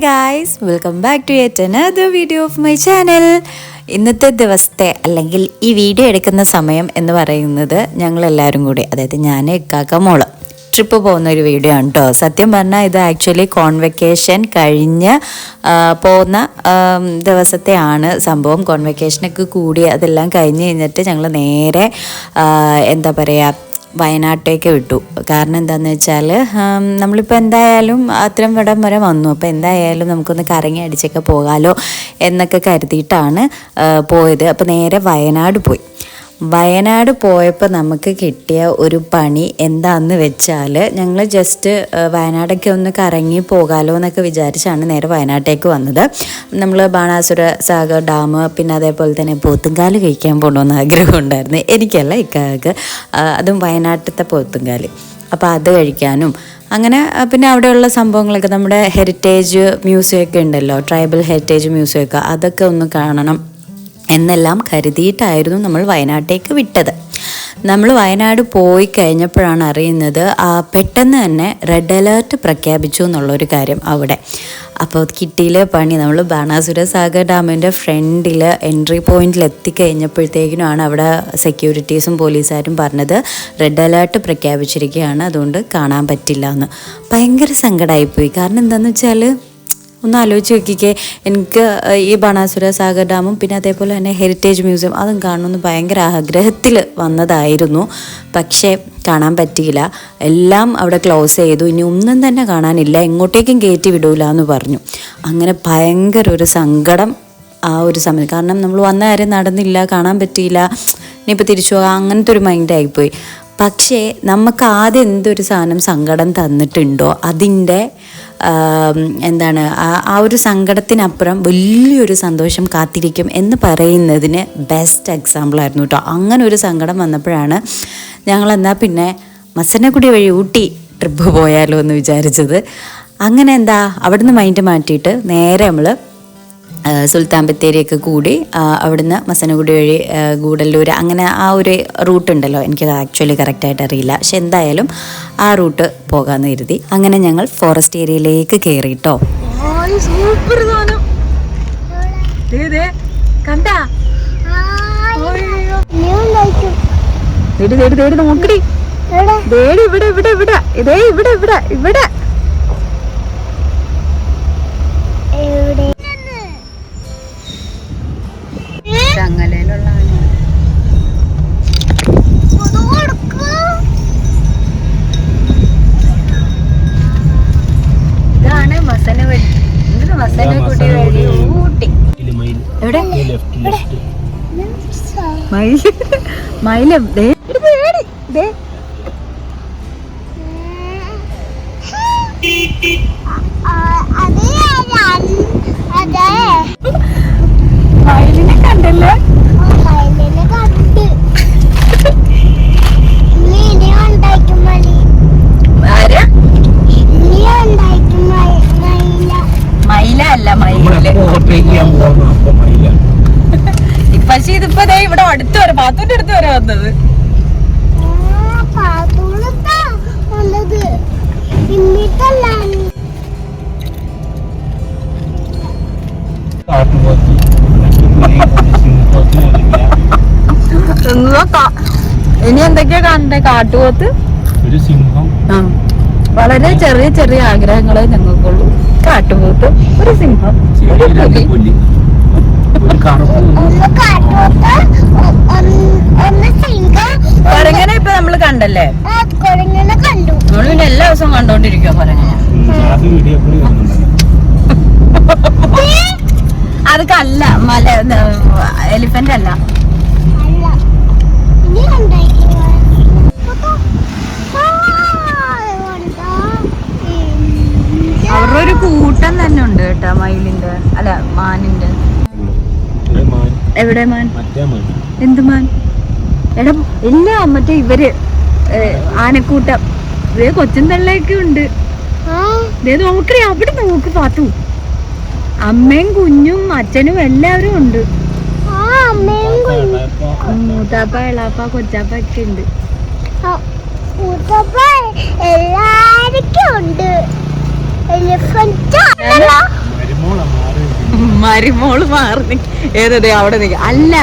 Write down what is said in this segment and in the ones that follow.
Guys welcome back to yet another video of my channel ഇന്നത്തെ ദിവസത്തെ അല്ലെങ്കിൽ ഈ വീഡിയോ എടുക്കുന്ന സമയം എന്ന് പറയുന്നത് ഞങ്ങൾ എല്ലാവരും കൂടി അതായത് ഞാൻ ഇക്കാക്ക മോൾ ട്രിപ്പ് പോകുന്ന ഒരു വീഡിയോ ആണ് കേട്ടോ സത്യം പറഞ്ഞാൽ ഇത് ആക്ച്വലി കോൺവെക്കേഷൻ കഴിഞ്ഞ് പോകുന്ന ദിവസത്തെയാണ് സംഭവം. കോൺവെക്കേഷനൊക്കെ കൂടി അതെല്ലാം കഴിഞ്ഞ് കഴിഞ്ഞിട്ട് ഞങ്ങൾ നേരെ എന്താ പറയുക വയനാട്ടേക്ക് വിട്ടു. കാരണം എന്താണെന്ന് വെച്ചാൽ നമ്മളിപ്പോൾ എന്തായാലും അത്രയും ഇടം വരെ വന്നു. അപ്പോൾ എന്തായാലും നമുക്കൊന്ന് കറങ്ങി അടിച്ചൊക്കെ പോകാമല്ലോ എന്നൊക്കെ കരുതിയിട്ടാണ് പോയത്. അപ്പോൾ നേരെ വയനാട് പോയി. വയനാട് പോയപ്പോൾ നമുക്ക് കിട്ടിയ ഒരു പണി എന്താന്ന് വെച്ചാൽ ഞങ്ങൾ ജസ്റ്റ് വയനാടൊക്കെ ഒന്ന് കറങ്ങി പോകാമല്ലോ എന്നൊക്കെ വിചാരിച്ചാണ് നേരെ വയനാട്ടേക്ക് വന്നത്. നമ്മൾ ബാണാസുര സാഗർ ഡാം പിന്നെ അതേപോലെ തന്നെ പോത്തുംകാൽ കഴിക്കാൻ പോകണമെന്ന് ആഗ്രഹം ഉണ്ടായിരുന്നു. എനിക്കല്ല ഇക്കാക്ക് അതും വയനാട്ടിലത്തെ പോത്തുംകാൽ. അപ്പോൾ അത് കഴിക്കാനും. അങ്ങനെ പിന്നെ അവിടെയുള്ള സംഭവങ്ങളൊക്കെ നമ്മുടെ ഹെറിറ്റേജ് മ്യൂസിയം ഒക്കെ ഉണ്ടല്ലോ ട്രൈബൽ ഹെറിറ്റേജ് മ്യൂസിയം ഒക്കെ അതൊക്കെ ഒന്ന് കാണണം. എന്നെല്ലാം കരുതിയിട്ടായിരുന്നു നമ്മൾ വയനാട്ടേക്ക് വിട്ടത്. നമ്മൾ വയനാട് പോയി കഴിഞ്ഞപ്പോഴാണ് അറിയുന്നത് ആ, പെട്ടെന്ന് തന്നെ റെഡ് അലേർട്ട് പ്രഖ്യാപിച്ചു എന്നുള്ളൊരു കാര്യം അവിടെ. അപ്പോൾ കിട്ടിയിലെ പണി നമ്മൾ ബാണാസുര സാഗർ ഡാമിന്റെ ഫ്രണ്ടിൽ എൻട്രി പോയിന്റിൽ എത്തിക്കഴിഞ്ഞപ്പോഴത്തേക്കിനുമാണ് അവിടെ സെക്യൂരിറ്റീസും പോലീസുകാരും പറഞ്ഞത് റെഡ് അലേർട്ട് പ്രഖ്യാപിച്ചിരിക്കുകയാണ് അതുകൊണ്ട് കാണാൻ പറ്റില്ല എന്ന്. ഭയങ്കര സങ്കടമായിപ്പോയി. കാരണം എന്താണെന്ന് വെച്ചാൽ ഒന്ന് ആലോചിച്ച് നോക്കിക്കേ. എനിക്ക് ഈ ബാണാസുര സാഗർ ഡാമും പിന്നെ അതേപോലെ തന്നെ ഹെറിറ്റേജ് മ്യൂസിയം അതും കാണണമെന്ന് ഭയങ്കര ആഗ്രഹത്തിൽ വന്നതായിരുന്നു. പക്ഷേ കാണാൻ പറ്റിയില്ല. എല്ലാം അവിടെ ക്ലോസ് ചെയ്തു. ഇനി ഒന്നും തന്നെ കാണാനില്ല. എങ്ങോട്ടേക്കും കയറ്റി വിടൂല എന്ന് പറഞ്ഞു. അങ്ങനെ ഭയങ്കര ഒരു സങ്കടം ആ ഒരു സമയം. കാരണം നമ്മൾ വന്ന കാര്യം നടന്നില്ല കാണാൻ പറ്റിയില്ല. ഇനിയിപ്പോൾ തിരിച്ചു പോകാം. അങ്ങനത്തെ ഒരു മൈൻഡായിപ്പോയി പക്ഷേ നമുക്ക് ആദ്യം എന്തൊരു സാധനം സങ്കടം തന്നിട്ടുണ്ടോ? അതിന്റെ എന്താണ് ആ ഒരു സങ്കടത്തിനപ്പുറം വലിയൊരു സന്തോഷം കാത്തിരിക്കും എന്ന് പറയുന്നതിന് ബെസ്റ്റ് എക്സാമ്പിളായിരുന്നു കേട്ടോ അങ്ങനെ ഒരു സങ്കടം വന്നപ്പോഴാണ് ഞങ്ങൾ എന്നാൽ പിന്നെ മസനക്കുടി വഴി ഊട്ടി ട്രിപ്പ് പോയാലോ എന്ന് വിചാരിച്ചത്. അങ്ങനെ എന്താ അവിടുന്ന് മൈൻഡ് മാറ്റിയിട്ട് നേരെ നമ്മൾ സുൽത്താൻ ബത്തേരിയൊക്കെ കൂടി അവിടുന്ന് മസനഗുഡി വഴി ഗൂഡല്ലൂർ അങ്ങനെ ആ ഒരു റൂട്ട് ഉണ്ടല്ലോ. എനിക്കത് ആക്ച്വലി കറക്റ്റായിട്ട് അറിയില്ല. പക്ഷെ എന്തായാലും ആ റൂട്ട് പോകാമെന്ന് കരുതി. അങ്ങനെ ഞങ്ങൾ ഫോറസ്റ്റ് ഏരിയയിലേക്ക് കയറിട്ടോ സൂപ്പർ സാധനം. കണ്ടാ? ഇവിടെ ഇവിടെ ഇവിടെ. ഇവിടെ ഇവിടെ ഇവിടെ. മയിൽ മയിൽ ദേ. ദേ. മയിലിനെ കണ്ടല്ലേ ആരാ മയില അല്ല മയിൽ പക്ഷെ ഇതിപ്പോ ദേ ഇവിടെ അടുത്ത് വരെ പാത്തൂന്റെ അടുത്ത് വരെ വന്നത് എന്തോ കാ- ഇനി കാണണ്ടേ കാട്ടുപോത്ത്. ഒരു സിംഹം. ആ. വളരെ ചെറിയ ചെറിയ ആഗ്രഹങ്ങളെ ഞങ്ങൾക്കുള്ളൂ. കാട്ടുപോത്ത്. ഒരു സിംഹം. ഒരു പുലി. കൊരങ്ങനെ ഇപ്പൊ നമ്മൾ കണ്ടല്ലേ? കൊരങ്ങനെ കണ്ടു. നമ്മൾ പിന്നെ എല്ലാ ദിവസവും കണ്ടോണ്ടിരിക്കോ കൊരങ്ങനെ. അത് കല്ല മല എലിഫന്റ് അല്ല അല്ല ഇനി ഉണ്ടായിരിക്കും അവരുടെ ഒരു കൂട്ടം തന്നെ ഉണ്ട് കേട്ടോ മയിലിന്റെ അല്ല മാനിന്റെ എവിടെ മാൻ? എന്ത് മാൻ? എടാ ഇല്ല മറ്റേ ഇവർ ആനക്കൂട്ടം. ഇതേ കൊച്ചും തള്ളയൊക്കെ ഉണ്ട്. ദേ നോക്കണേ അവിടെ നോക്ക് പാത്തു. അമ്മയും കുഞ്ഞും അച്ഛനും എല്ലാവരും ഉണ്ട്. അമ്മയും മൂത്താപ്പ ഇളാപ്പ കൊച്ചാപ്പ ഒക്കെ ഉണ്ട് എല്ലാവർക്കും ഉണ്ട്. മരുമോൾ മാറി ഏതാ അവിടെ നിൽക്ക അല്ല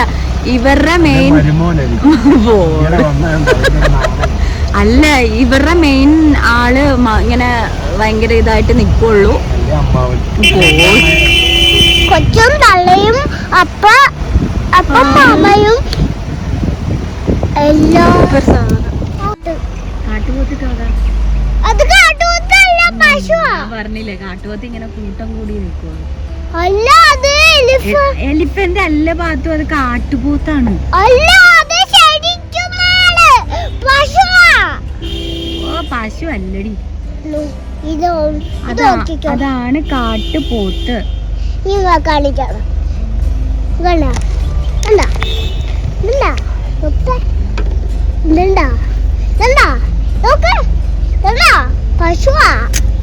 ഇവരുടെ മെയിൻ അല്ല ഇവരുടെ മെയിൻ ആൾ ഇങ്ങനെ ഭയങ്കര ഇതായിട്ട് നിക്കുള്ളൂ. കൊച്ചും തള്ളയും അപ്പ അപ്പ മാമയും എല്ലാം അത്. കാട്ടുപോത്തല്ല പശുവാ പറഞ്ഞില്ലേ കാട്ടുപോത്ത് ഇങ്ങനെ കൂട്ടം കൂടി നിൽക്കുള്ളൂ എലിഫ. എലിഫന്റ് അല്ല പാത്തു അത് കാട്ടുപോത്താണ്. ഓ പശു അല്ലടി. അതാണ് കാട്ടുപോത്ത്. കാണിക്കണം. നോക്ക്. നോക്ക്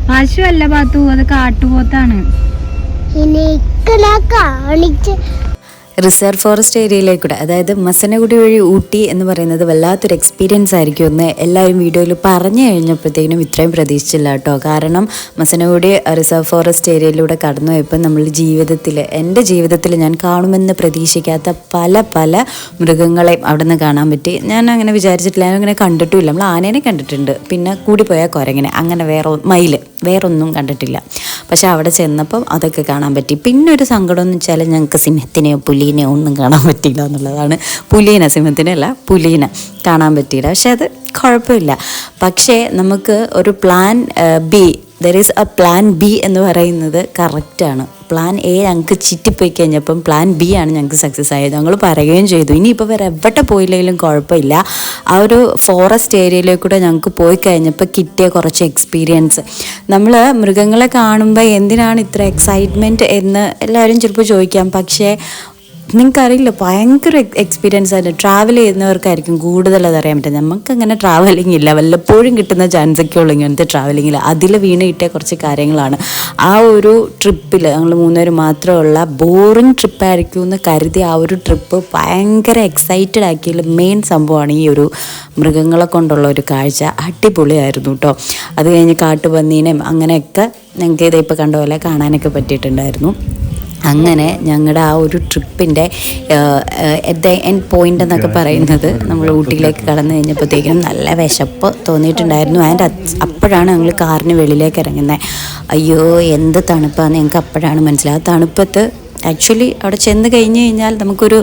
പശു അല്ല പാത്തു അത് കാട്ടുപോത്താണ്. കാണിച്ച് റിസർവ് ഫോറസ്റ്റ് ഏരിയയിലേക്കൂടെ അതായത് മസനഗുഡി വഴി ഊട്ടി എന്ന് പറയുന്നത് വല്ലാത്തൊരു എക്സ്പീരിയൻസ് ആയിരിക്കും എന്ന് എല്ലാവരും വീഡിയോയിൽ പറഞ്ഞു കഴിഞ്ഞപ്പോഴത്തേക്കിനും ഇത്രയും പ്രതീക്ഷിച്ചില്ല കേട്ടോ. കാരണം മസനഗുഡി റിസർവ് ഫോറസ്റ്റ് ഏരിയയിലൂടെ കടന്നു പോയപ്പോൾ നമ്മൾ ജീവിതത്തിൽ എന്റെ ജീവിതത്തിൽ ഞാൻ കാണുമെന്ന് പ്രതീക്ഷിക്കാത്ത പല പല മൃഗങ്ങളെയും അവിടെ നിന്ന് കാണാൻ പറ്റി. ഞാൻ അങ്ങനെ വിചാരിച്ചിട്ടില്ല ഞാൻ അങ്ങനെ കണ്ടിട്ടുമില്ല. നമ്മൾ ആനേനെ കണ്ടിട്ടുണ്ട്. പിന്നെ കൂടിപ്പോയാൽ കുരങ്ങനെ അങ്ങനെ വേറെ മയിൽ. വേറൊന്നും കണ്ടിട്ടില്ല. പക്ഷെ അവിടെ ചെന്നപ്പം അതൊക്കെ കാണാൻ പറ്റി. പിന്നെ ഒരു സങ്കടം എന്ന് വെച്ചാൽ ഞങ്ങൾക്ക് സിംഹത്തിനെയോ പുലീനെയോ ഒന്നും കാണാൻ പറ്റിയില്ല എന്നുള്ളതാണ്. പുലീന സിംഹത്തിനല്ല പുലീന കാണാൻ പറ്റിയില്ല. പക്ഷെ അത് കുഴപ്പമില്ല. പക്ഷേ നമുക്ക് ഒരു plan B there is a plan B എന്ന് പറയുന്നത് കറക്റ്റാണ് പ്ലാൻ എ ഞങ്ങൾക്ക് ചിറ്റിപ്പോയി കഴിഞ്ഞപ്പം പ്ലാൻ ബി ആണ് ഞങ്ങൾക്ക് സക്സസ് ആയത്. ഞങ്ങൾ പറയുകയും ചെയ്തു. ഇനിയിപ്പോൾ വേറെ എവിടെ പോയില്ലെങ്കിലും കുഴപ്പമില്ല. ആ ഒരു ഫോറസ്റ്റ് ഏരിയയിലേക്കൂടെ ഞങ്ങൾക്ക് പോയി കഴിഞ്ഞപ്പോൾ കിട്ടിയ കുറച്ച് എക്സ്പീരിയൻസ് നമ്മൾ മൃഗങ്ങളെ കാണുമ്പോൾ എന്തിനാണ് ഇത്ര എക്സൈറ്റ്മെന്റ് എന്ന് എല്ലാവരും ചിലപ്പോൾ ചോദിക്കാം. പക്ഷേ നിങ്ങൾക്കറിയില്ല ഭയങ്കര എക്സ്പീരിയൻസ് ആണ് ട്രാവൽ ചെയ്യുന്നവർക്കായിരിക്കും കൂടുതൽ അതറിയാൻ പറ്റും നമുക്ക് അങ്ങനെ ട്രാവലിംഗ് ഇല്ല. വല്ലപ്പോഴും കിട്ടുന്ന ചാൻസ് ഒക്കെ ഉള്ളൂ ഇങ്ങനത്തെ ട്രാവലിംഗിൽ അതിൽ വീണ് കിട്ടിയ കുറച്ച് കാര്യങ്ങളാണ്. ആ ഒരു ട്രിപ്പിൽ ഞങ്ങൾ മൂന്നുപേർ മാത്രമുള്ള ബോറിങ് ട്രിപ്പായിരിക്കും എന്ന് കരുതി ആ ഒരു ട്രിപ്പ് ഭയങ്കര എക്സൈറ്റഡ് ആക്കിയതിൽ മെയിൻ സംഭവമാണ് ഈ ഒരു മൃഗങ്ങളെ കൊണ്ടുള്ള ഒരു കാഴ്ച. അടിപൊളിയായിരുന്നു കേട്ടോ അത് കഴിഞ്ഞ് കാട്ടുപന്നീനെയും അങ്ങനെയൊക്കെ ഞങ്ങൾക്ക് ഇതേ ഇപ്പോൾ കണ്ട പോലെ കാണാനൊക്കെ പറ്റിയിട്ടുണ്ടായിരുന്നു. അങ്ങനെ ഞങ്ങളുടെ ആ ഒരു ട്രിപ്പിന്റെ എറ്റ് ദ എൻഡ് പോയിന്റ് എന്നൊക്കെ പറയുന്നത് നമ്മൾ ഊട്ടിയിലേക്ക് കടന്നു കഴിഞ്ഞപ്പോഴത്തേക്കും നല്ല വിശപ്പ് തോന്നിയിട്ടുണ്ടായിരുന്നു. ആൻഡ് അപ്പോഴാണ് ഞങ്ങൾ കാറിന് വെളിയിലേക്ക് ഇറങ്ങുന്നത് അയ്യോ എന്ത് തണുപ്പാണെന്ന് ഞങ്ങൾക്ക് അപ്പോഴാണ് മനസ്സിലായത്. തണുപ്പത്ത് ആക്ച്വലി അവിടെ ചെന്ന് കഴിഞ്ഞ് കഴിഞ്ഞാൽ നമുക്കൊരു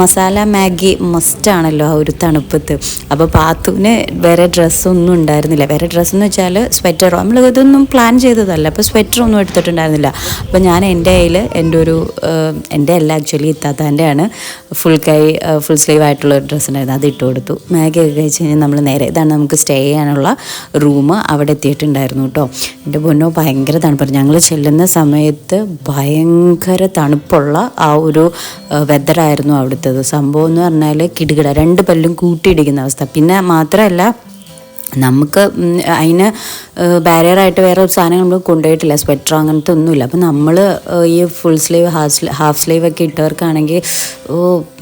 മസാല മാഗി മസ്റ്റാണല്ലോ ആ ഒരു തണുപ്പത്ത്. അപ്പോൾ പാത്തുവിന് വേറെ ഡ്രസ്സൊന്നും ഉണ്ടായിരുന്നില്ല. വേറെ ഡ്രസ്സ് എന്ന് വെച്ചാൽ സ്വെറ്ററോ നമ്മൾ ഇതൊന്നും പ്ലാൻ ചെയ്തതല്ല. അപ്പോൾ സ്വെറ്ററൊന്നും എടുത്തിട്ടുണ്ടായിരുന്നില്ല. അപ്പോൾ ഞാൻ എന്റെ കയ്യിൽ എന്റെ ഒരു എന്റെ അല്ല ആക്ച്വലി ഇത്താത്താന്റെ ആണ് ഫുൾ കൈ ഫുൾ സ്ലീവ് ആയിട്ടുള്ള ഡ്രസ്സ് ഉണ്ടായിരുന്നു അത് ഇട്ട് കൊടുത്തു. മാഗി ഒക്കെ കഴിച്ച് കഴിഞ്ഞാൽ നമ്മൾ നേരെ ഇതാണ് നമുക്ക് സ്റ്റേ ചെയ്യാനുള്ള റൂം അവിടെ എത്തിയിട്ടുണ്ടായിരുന്നു കേട്ടോ. എന്റെ പൊന്നോ ഭയങ്കര തണുപ്പായിരുന്നു. ഞങ്ങൾ ചെല്ലുന്ന സമയത്ത് ഭയങ്കര തണുപ്പുള്ള ആ ഒരു വെതറായിരുന്നു അവിടുത്തേത്. സംഭവം എന്ന് പറഞ്ഞാൽ കിടുകിട. രണ്ട് പല്ലും കൂട്ടിയിടിക്കുന്ന അവസ്ഥ. പിന്നെ മാത്രമല്ല നമുക്ക് അതിന് ബാരിയറായിട്ട് വേറെ ഒരു സാധനം നമ്മൾ കൊണ്ടുപോയിട്ടില്ല. സ്വെറ്റർ അങ്ങനത്തെ ഒന്നുമില്ല. അപ്പം നമ്മൾ ഈ full sleeve half half sleeve ഒക്കെ ഇട്ടവർക്കാണെങ്കിൽ ഓ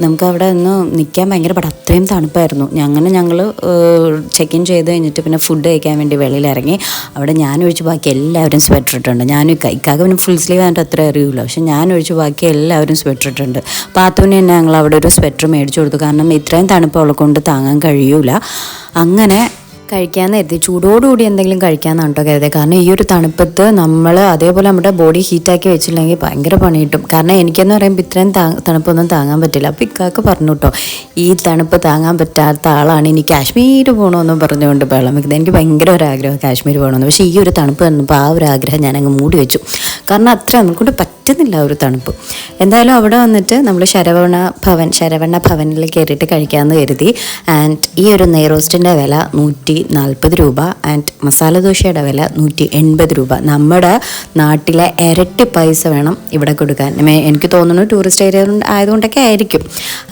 നമുക്ക് അവിടെ ഒന്ന് നിൽക്കാൻ ഭയങ്കര പാട. അത്രയും തണുപ്പായിരുന്നു. അങ്ങനെ ഞങ്ങൾ ചെക്ക് ഇൻ ചെയ്ത് കഴിഞ്ഞിട്ട് പിന്നെ ഫുഡ് കഴിക്കാൻ വേണ്ടി വെളിയിൽ ഇറങ്ങി അവിടെ ഞാൻ ഒഴിച്ച് ബാക്കി എല്ലാവരും സ്വെറ്റർ ഇട്ടിട്ടുണ്ട്. ഞാനും ഇക്ക ഇക്കാക്ക് പിന്നെ ഫുൾ സ്ലീവ് ആയിട്ട് അത്ര അറിയില്ല പക്ഷെ ഞാൻ ഒഴിച്ച് ബാക്കി എല്ലാവരും സ്വെറ്റർ ഇട്ടുണ്ട് പാത്തുവിന് തന്നെ ഞങ്ങൾ അവിടെ ഒരു സ്വെറ്റർ മേടിച്ചു കൊടുത്തു. കാരണം ഇത്രയും തണുപ്പ് കൊണ്ട് താങ്ങാൻ കഴിയൂല. അങ്ങനെ കഴിക്കാമെന്ന് കരുതി. ചൂടോടുകൂടി എന്തെങ്കിലും കഴിക്കാമെന്നാണ് കേട്ടോ കരുതിയത് കാരണം ഈ ഒരു തണുപ്പത്ത് നമ്മൾ അതേപോലെ നമ്മുടെ ബോഡി ഹീറ്റാക്കി വെച്ചില്ലെങ്കിൽ ഭയങ്കര പണി കിട്ടും. കാരണം എനിക്കെന്ന് പറയുമ്പോൾ ഇത്രയും തണുപ്പൊന്നും താങ്ങാൻ പറ്റില്ല. അപ്പോൾ ഇക്കാക്ക് പറഞ്ഞു കേട്ടോ ഈ തണുപ്പ് താങ്ങാൻ പറ്റാത്ത ആളാണ് ഇനി കാശ്മീർ പോകണമെന്ന് പറഞ്ഞുകൊണ്ട് വെള്ളം വെക്കുന്നത്. എനിക്ക് ഭയങ്കര ഒരു ആഗ്രഹം കാശ്മീർ പോകണമെന്ന് പക്ഷേ ഈ ഒരു തണുപ്പ് വന്നപ്പോൾ ആ ഒരു ആഗ്രഹം ഞാൻ അങ്ങ് മൂടി വെച്ചു. കാരണം അത്ര നമുക്കൊണ്ട് പറ്റുന്നില്ല ഒരു തണുപ്പ്. എന്തായാലും അവിടെ വന്നിട്ട് നമ്മൾ ശരവണ ഭവൻ ശരവണ ഭവനിൽ കയറിയിട്ട് കഴിക്കാമെന്ന് കരുതി. ആൻഡ് ഈ ഒരു നെയ്റോസ്റ്റിന്റെ വില നൂറ്റി നാൽപ്പത് രൂപ ആൻഡ് മസാല ദോശയുടെ വില നൂറ്റി എൺപത് രൂപ. നമ്മുടെ നാട്ടിലെ ഇരട്ടി പൈസ വേണം ഇവിടെ കൊടുക്കാൻ. എനിക്ക് തോന്നുന്നു ടൂറിസ്റ്റ് ഏരിയ ആയതുകൊണ്ടൊക്കെ ആയിരിക്കും.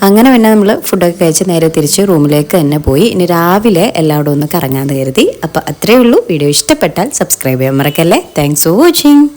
അങ്ങനെ പിന്നെ നമ്മൾ ഫുഡൊക്കെ കഴിച്ച് നേരെ തിരിച്ച് റൂമിലേക്ക് തന്നെ പോയി. ഇനി രാവിലെ എല്ലാവരോടും ഒന്ന് കറങ്ങാമെന്ന് കരുതി. അപ്പോൾ അത്രയേ ഉള്ളൂ. വീഡിയോ ഇഷ്ടപ്പെട്ടാൽ സബ്സ്ക്രൈബ് ചെയ്യാൻ മറക്കല്ലേ? Thanks for watching